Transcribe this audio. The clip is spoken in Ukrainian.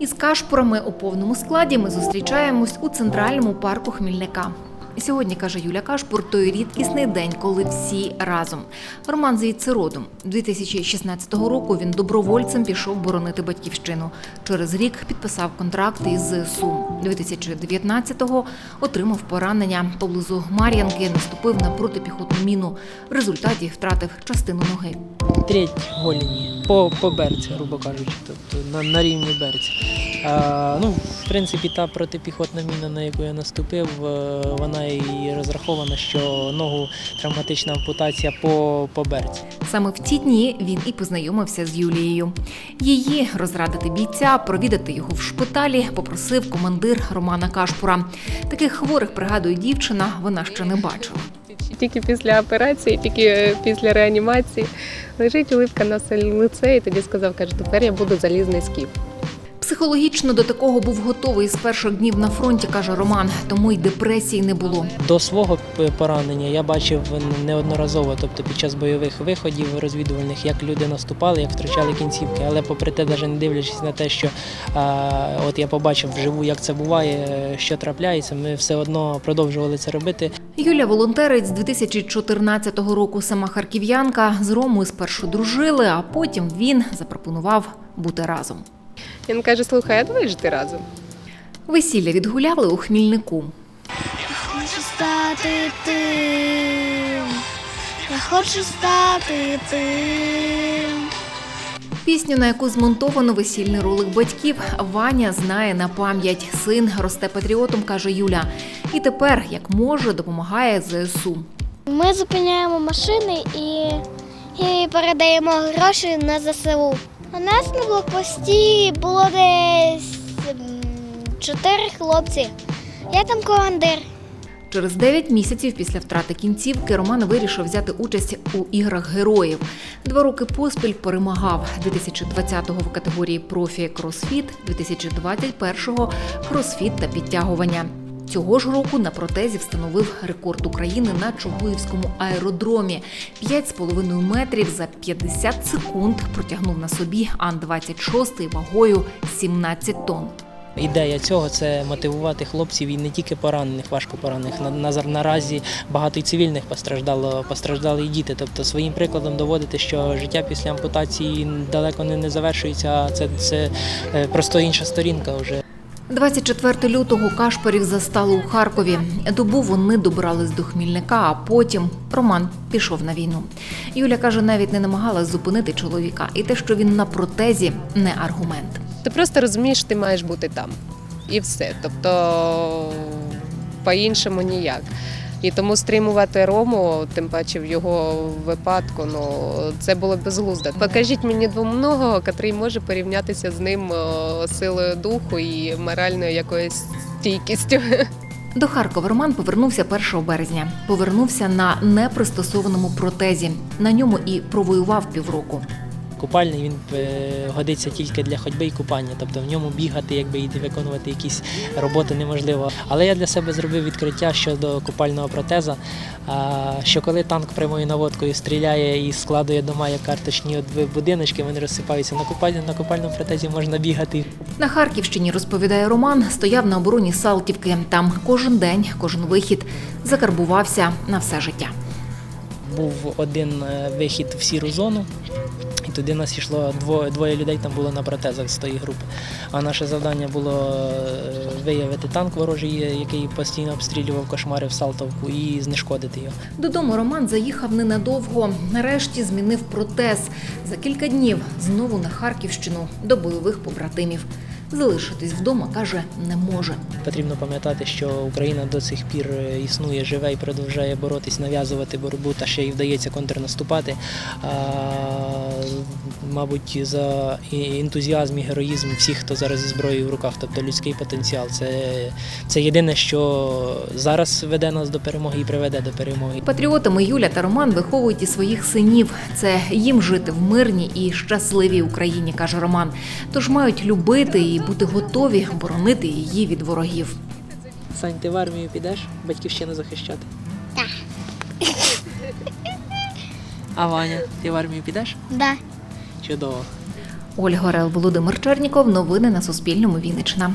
Із кашпурами у повному складі ми зустрічаємось у центральному парку Хмільника. Сьогодні, каже Юля Кашпур, той рідкісний день, коли всі разом. Роман звідси родом. 2016 року він добровольцем пішов боронити батьківщину. Через рік підписав контракт із ЗСУ. 2019-го отримав поранення поблизу Мар'янки, наступив на протипіхотну міну. В результаті втратив частину ноги. треть голені по, по берці, грубо кажучи, тобто на, на рівні берці. А, ну, в принципі, та протипіхотна міна, на яку я наступив, е, вона і розрахована, що ногу травматична ампутація по, по берці. Саме в ті дні він і познайомився з Юлією. Її розрадити бійця, провідати його в шпиталі, попросив командир Романа Кашпура. Таких хворих, пригадує дівчина, вона ще не бачила. Тільки після операції, тільки е, після реанімації лежить улипка на лице і тоді сказав, каже, тепер я буду залізний скіф. Психологічно до такого був готовий з перших днів на фронті, каже Роман, тому й депресії не було. До свого поранення я бачив неодноразово, тобто під час бойових виходів розвідувальних, як люди наступали, як втрачали кінцівки. Але попри те, навіть не дивлячись на те, що а, от я побачив вживу, як це буває, що трапляється, ми все одно продовжували це робити. Юля волонтерець з 2014 року, сама харків'янка, з Ромою спершу дружили, а потім він запропонував бути разом. Він каже: слухай, а давай жити разом. Весілля відгуляли у Хмільнику. Хочу стати тим. Я хочу стати тим. Пісню, на яку змонтовано весільний ролик батьків, Ваня знає на пам'ять. Син росте патріотом, каже Юля. І тепер, як може, допомагає ЗСУ. Ми зупиняємо машини і, і передаємо гроші на ЗСУ. У нас на блокпості було десь чотири хлопці. Я там командир. Через 9 місяців після втрати кінцівки Роман вирішив взяти участь у іграх героїв. Два роки поспіль перемагав 2020-го в категорії профі кросфіт, 2021-го кросфіт та підтягування. Цього ж року на протезі встановив рекорд України на Чугуївському аеродромі. 5,5 метрів за 50 секунд протягнув на собі Ан-26 вагою 17 тонн. Ідея цього це мотивувати хлопців і не тільки поранених, важко поранених. На, на, наразі багато і цивільних постраждало, постраждали і діти. Тобто своїм прикладом доводити, що життя після ампутації далеко не, не завершується, а це, це е, просто інша сторінка вже. 24 лютого Кашпарів застали у Харкові. Добу вони добрались до Хмільника, а потім Роман пішов на війну. Юля каже, навіть не намагалась зупинити чоловіка, і те, що він на протезі, не аргумент. Ти просто розумієш, ти маєш бути там. І все. Тобто по-іншому ніяк. І тому стримувати Рому, тим паче в його випадку, ну це було безглуздо. Покажіть мені двомного, який може порівнятися з ним силою духу і моральною якоюсь стійкістю. До Харкова Роман повернувся 1 березня. Повернувся на непристосованому протезі. На ньому і провоював півроку. Купальний він е, годиться тільки для ходьби і купання, тобто в ньому бігати, якби і виконувати якісь роботи неможливо. Але я для себе зробив відкриття щодо купального протеза. Що коли танк прямою наводкою стріляє і складує дома як карточні будиночки, вони розсипаються на купальні, на купальному протезі можна бігати. На Харківщині, розповідає Роман, стояв на обороні Салтівки. Там кожен день, кожен вихід закарбувався на все життя. Був один е, вихід в сіру зону. Туди нас йшло двоє, двоє людей, там було на протезах з тої групи. А наше завдання було е, виявити танк ворожий, який постійно обстрілював кошмари в Салтовку, і знешкодити його. Додому Роман заїхав ненадовго. Нарешті змінив протез. За кілька днів знову на Харківщину до бойових побратимів. Залишитись вдома каже не може. Потрібно пам'ятати, що Україна до сих пір е, існує, живе і продовжує боротись, нав'язувати боротьбу, та ще й вдається контрнаступати. Мабуть, за ентузіазм і героїзм всіх, хто зараз зі зброєю в руках, тобто людський потенціал. Це, це єдине, що зараз веде нас до перемоги і приведе до перемоги. Патріотами Юля та Роман виховують і своїх синів. Це їм жити в мирній і щасливій Україні, каже Роман. Тож мають любити і бути готові боронити її від ворогів. Сань, ти в армію підеш, батьківщину захищати? Так. А Ваня, ти в армію підеш? Да. Чудово. Ольга Орел, Володимир Черніков. Новини на Суспільному. Вінниччина.